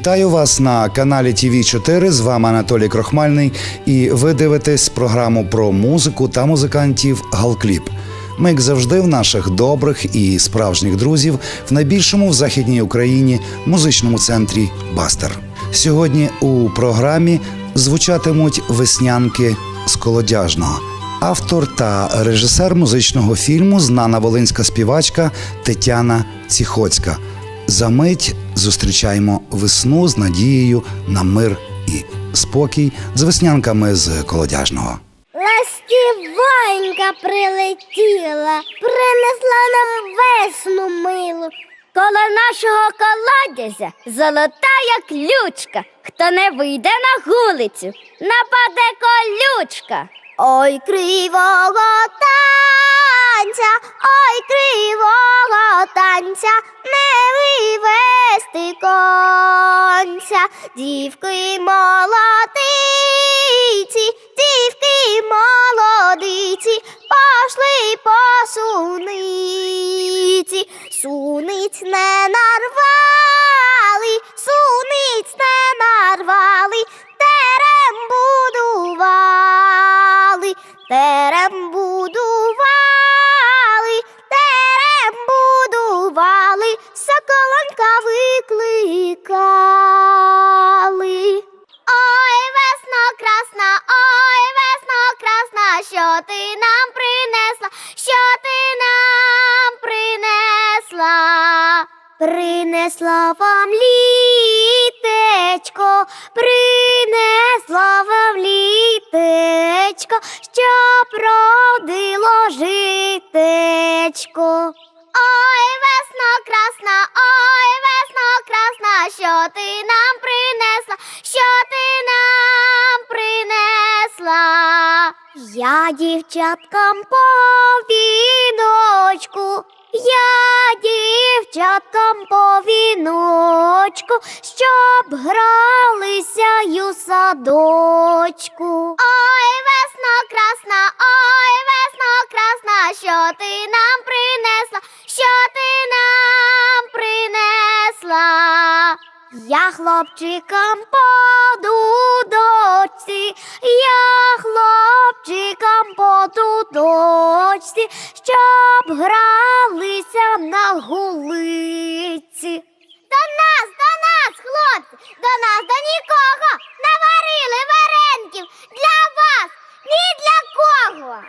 Вітаю вас на каналі ТВ 4 З вами Анатолій Крохмальний, і ви дивитесь програму про музику та музикантів Галкліп. Ми, як завжди, в наших добрих і справжніх друзів в найбільшому в західній Україні музичному центрі Бастер. Сьогодні у програмі звучатимуть веснянки з колодяжного. Автор та режисер музичного фільму знана волинська співачка Тетяна Ціхоцька. За мить зустрічаємо весну з надією на мир і спокій з веснянками з колодяжного. Ластівонька прилетіла, принесла нам весну милу. Коло нашого колодязя золотая ключка. Хто не вийде на вулицю, нападе колючка. Ой, кривого танця, ой, кривого танця, не вивести конця, дівки молодиці, дівки літечко, що продило житечко. Ой, весно красна, ой, весно красна, що ти нам принесла, що ти нам принесла? Я дівчаткам по віночку, я дівчаткам по віночку, щоб гралися у садочку. Ой, весно красна, ой, весно красна, що ти нам принесла, що ти нам принесла? Я хлопчикам по дудочці, я хлопчикам по дудочці, щоб гралися на гулиці. До нас, до нас, хлопці, до нас, до нікого наварили вареників для вас, ні для кого.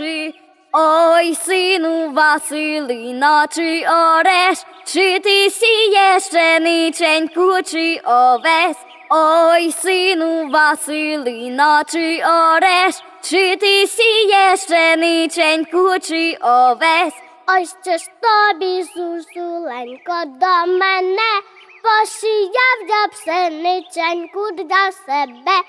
Орючи. Ой, сину Василина, чи ореш, чи ти сієш пшениченьку, чи овес? Ой, сину Василина, чи ореш, чи ти сієш пшениченьку, чи овес? Ось це ж тобі, зузуленько, до мене, посіяв я пшениченьку для себе.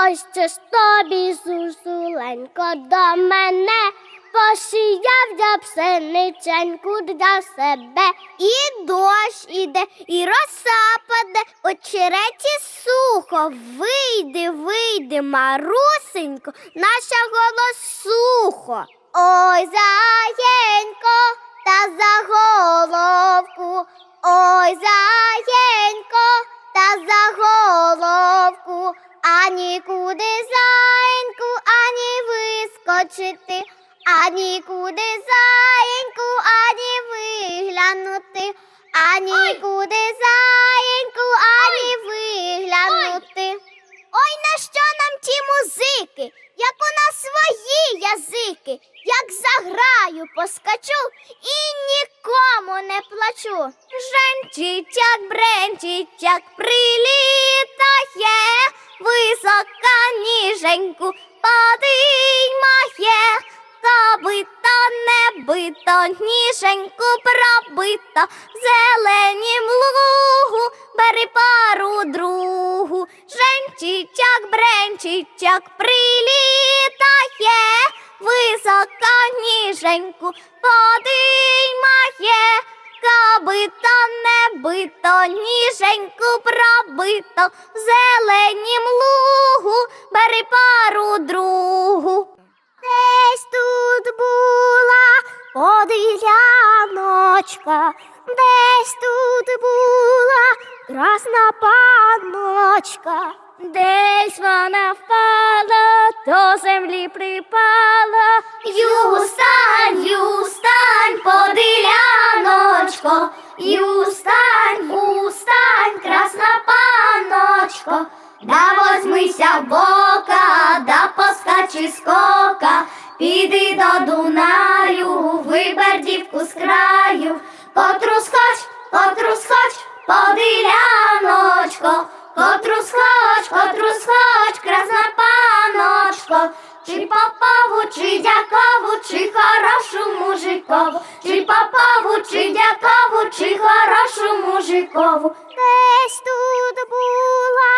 Ось це ж тобі, зузуленько, до мене, посіяв я пшениченьку для себе. І дощ іде, і роса паде, очереті сухо. Вийди, вийди, марусенько, наша голосухо. Ой, заєнько, та за головку. Ой, заєнько, та за головку. А нікуди заєньку, ані вискочити, а нікуди заєньку, ані виглянути, а нікуди заєньку, ані виглянути. Ой, на що нам ті музики, як у нас свої язики, як заграю, поскачу і нікому не плачу. Бренчить, як прилітає, висока ніженьку подиймає, та бита не бито, ніженьку пробито, в зеленім лугу, бери пару другу, бренчить, як прилітає, ніженьку подіймає, кабито не бито, ніженьку пробито, в зеленім лугу, бери пару другу. Десь тут була одиночка, десь тут красна панночка, десь вона впала, до землі припала. Юстань, юстань, поділяночко, юстань, устань, красна панночко. Да возьмися в бока, да поскачи скока, піди до Дунаю, вибер дівку з краю, котру схоч, котру чи попаву, чи дякову, чи хорошу мужикову, чи попаву, чи дякову, чи хорошу мужикову. Десь тут була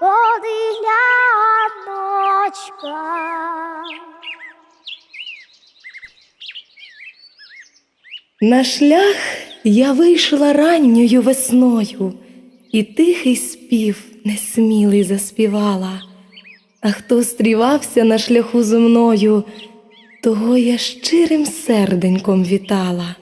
подгляночка. На шлях я вийшла ранньою весною, і тихий спів несмілий заспівала. А хто стрівався на шляху зо мною, того я щирим серденьком вітала.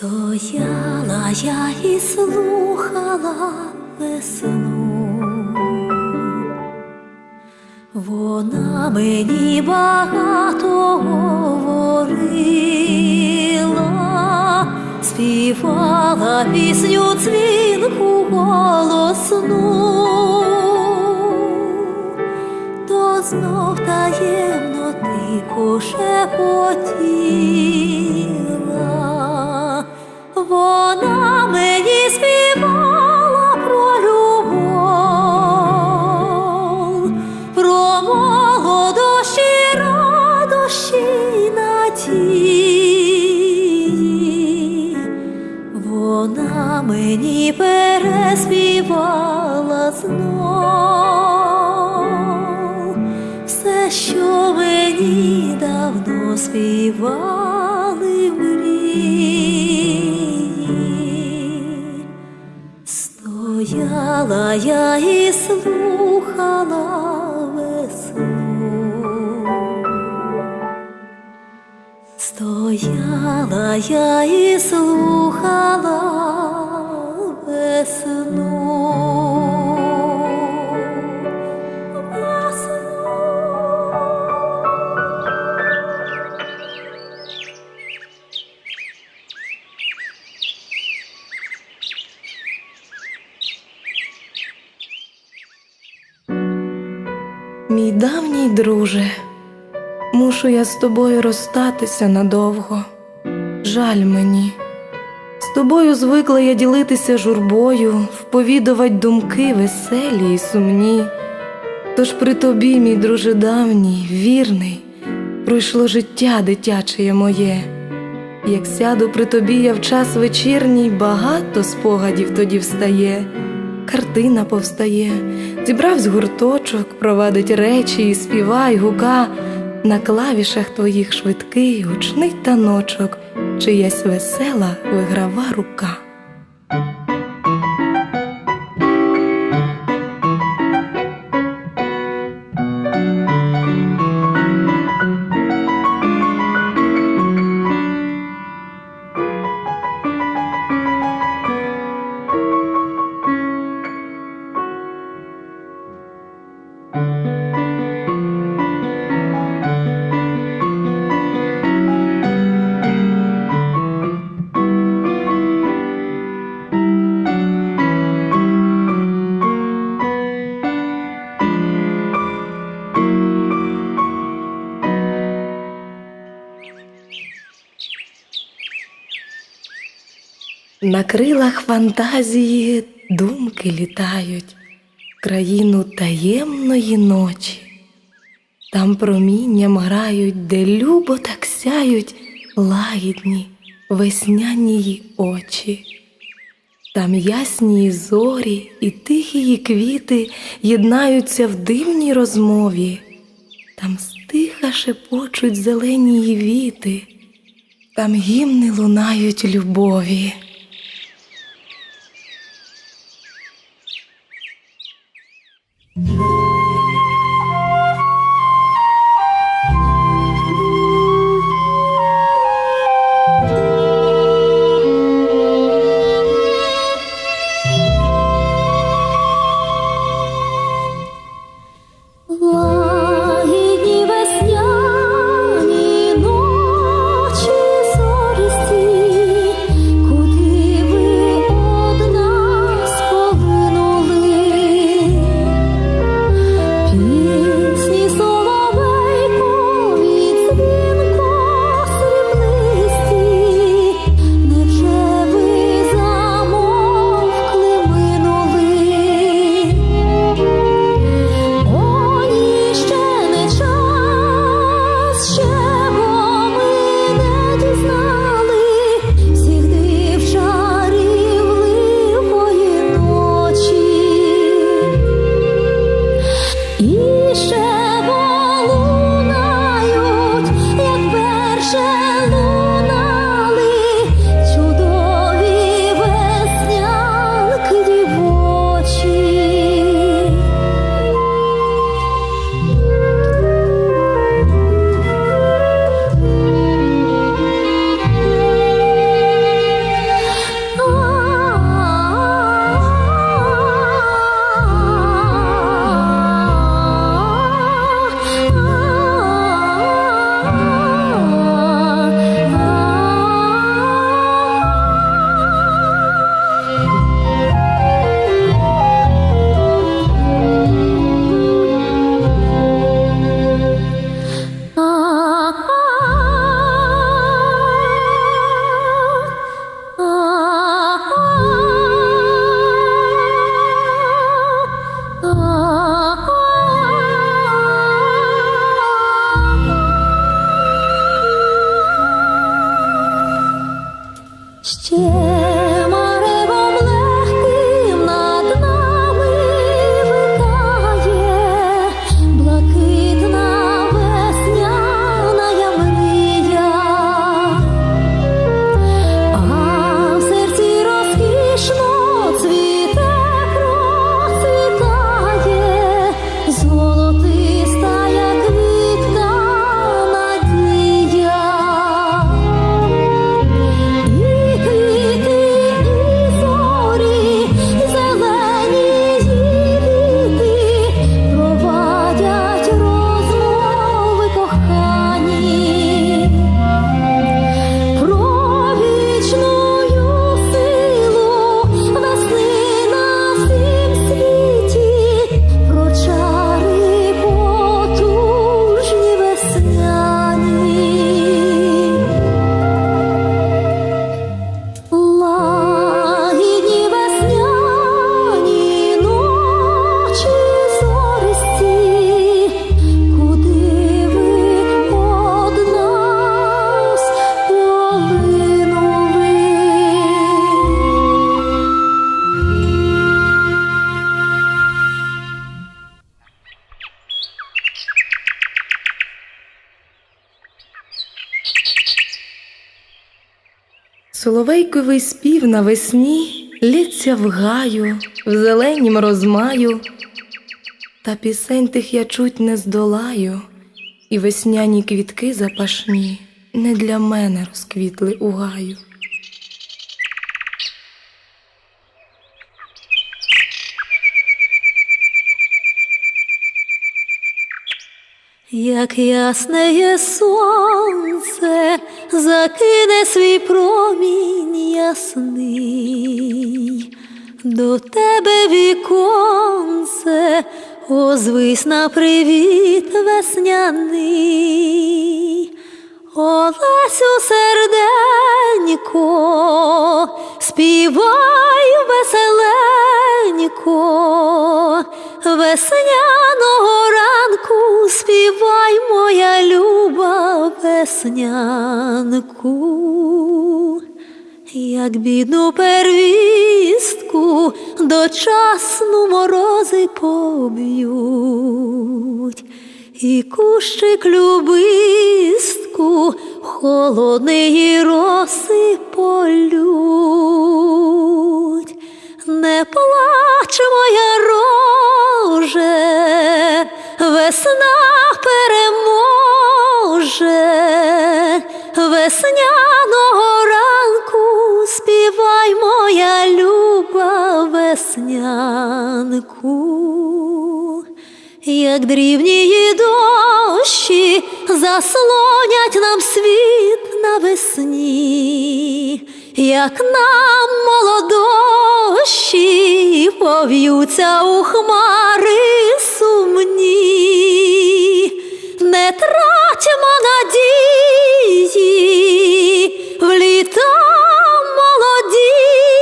Стояла я і слухала весну, вона мені багато говорила, співала пісню дзвінку голосну, то знов таємно тихо шепотіла. Мені співала про любов, про молодощі, радощі надії. Вона мені переспівала знов все, що мені давно співали Стояла я і слухала весну. Стояла я і слухала весну. Давній друже, мушу я з тобою розстатися надовго. Жаль мені. З тобою звикла я ділитися журбою, вповідувати думки веселі і сумні. Тож при тобі, мій друже давній, вірний, пройшло життя дитяче моє. Як сяду при тобі я в час вечірній, багато спогадів тоді встає, картина повстає, зібравсь гурточок, провадить речі і співай гука, на клавішах твоїх швидкий гучний таночок, чиясь весела виграва рука. На крилах фантазії думки літають, країну таємної ночі. Там промінням грають, де любо так сяють лагідні весняні очі. Там ясні зорі і тихі квіти єднаються в дивній розмові. Там стиха шепочуть зелені віти, там гімни лунають любові. Соловейковий спів навесні лється в гаю, в зеленім розмаю, та пісень тих я чуть не здолаю, і весняні квітки запашні не для мене розквітли у гаю. Як ясне є сонце, закине свій промінь ясний, до тебе віконце, озвись на привіт весняний. Олесю серденько, співай веселенько, весняного ранку веснянку. Як бідну первістку дочасну морози поб'ють, і кущик любистку холодної роси полють. Не плач, моя роже, весна переможе, весняного ранку співай, моя люба веснянку, як дрібні дощі заслонять нам світ навесні, як нам молодощі пов'ються у хмари сумні, не тратимо надії в літа молодії,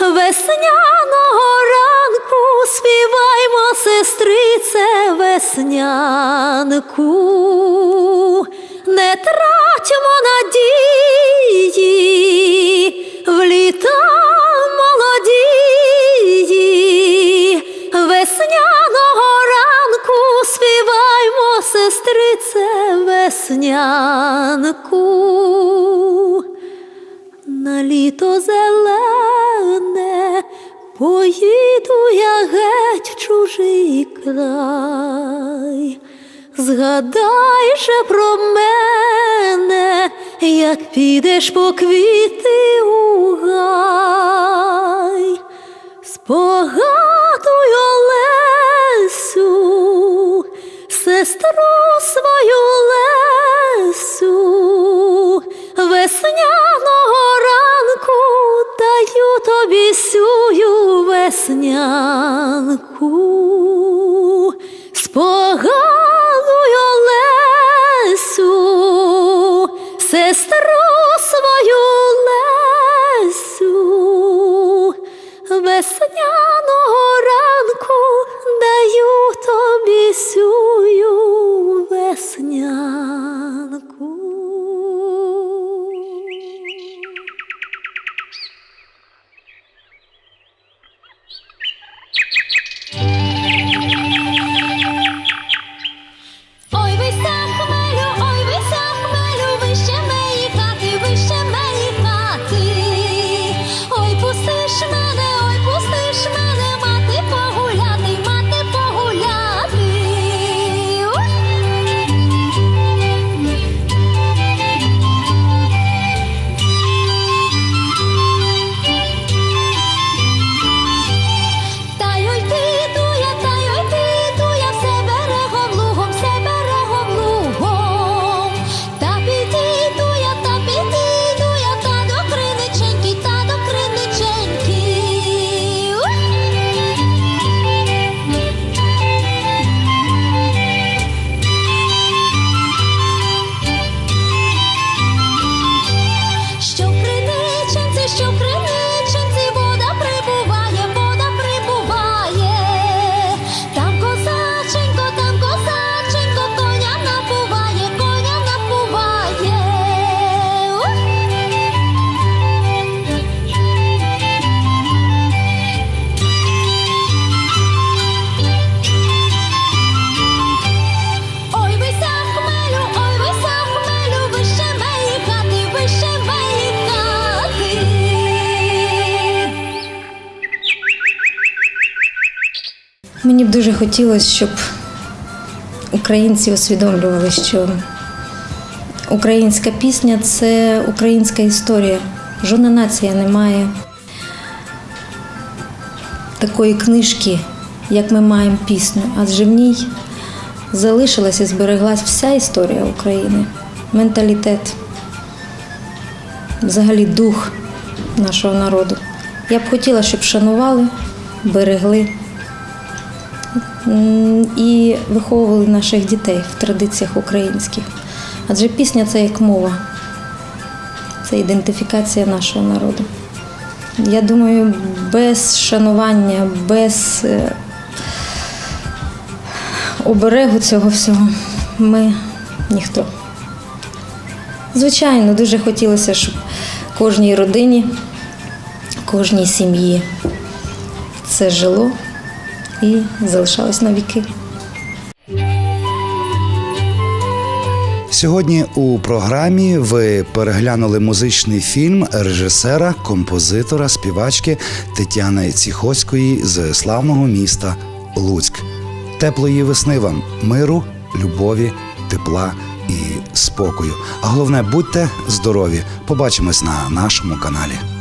весняного ранку співаймо, сестрице, веснянку, не тратимо надії сестрице, веснянку. На літо зелене поїду я геть в чужий край. Згадай же про мене, як підеш по квіти у гай. Спогадуй Олесю, сестру свою Лесю, весняного ранку даю тобі сюю веснянку. Дуже хотілося, щоб українці усвідомлювали, що українська пісня це українська історія. Жодна нація не має такої книжки, як ми маємо пісню, адже в ній залишилась і збереглась вся історія України, менталітет, взагалі дух нашого народу. Я б хотіла, щоб шанували, берегли і виховували наших дітей в традиціях українських. Адже пісня це як мова, це ідентифікація нашого народу. Я думаю, без шанування, без е, оберегу цього всього ми ніхто. Звичайно, дуже хотілося, щоб кожній родині, кожній сім'ї це жило і залишалось на віки. Сьогодні у програмі ви переглянули музичний фільм режисера, композитора, співачки Тетяни Ціхоцької з славного міста Луцьк. Теплої весни вам, миру, любові, тепла і спокою. А головне, будьте здорові. Побачимось на нашому каналі.